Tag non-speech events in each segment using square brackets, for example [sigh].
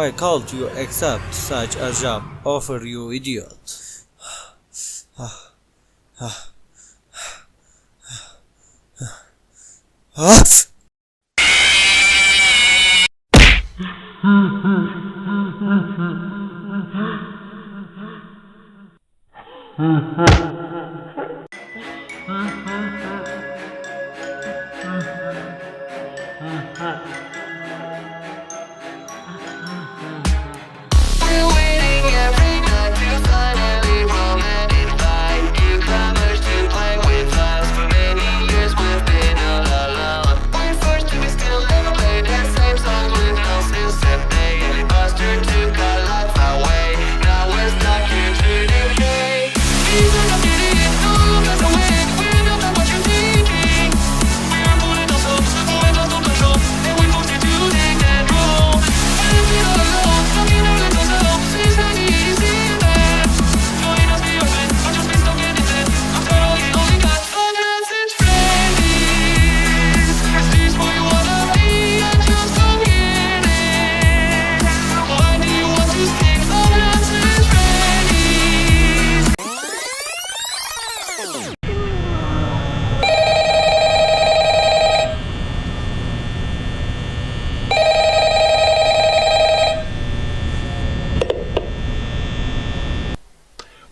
Why can't you accept such a job offer, you idiot? Ah! [laughs] We're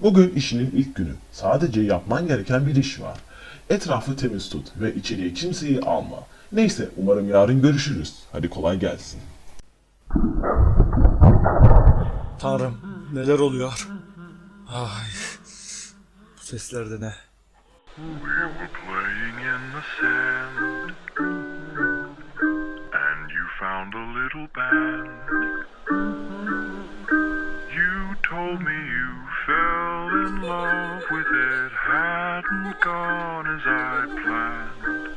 Bugün işinin ilk günü. Sadece yapman gereken bir iş var. Etrafı temiz tut ve içeriye kimseyi alma. Neyse umarım yarın görüşürüz. Hadi kolay gelsin. Tanrım neler oluyor? Ay bu sesler de ne? playing in love with it, hadn't gone as I planned.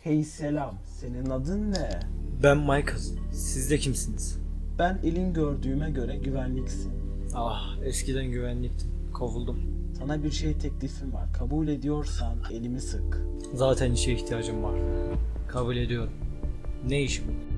Hey selam, senin adın ne? Ben Michael. Siz de kimsiniz? Ben elin gördüğüme göre güvenliksin. Ah eskiden güvenliktim. Kovuldum. Sana bir şey teklifim var. Kabul ediyorsan elimi sık. Zaten işe ihtiyacım var. Kabul ediyorum. Ne iş bu?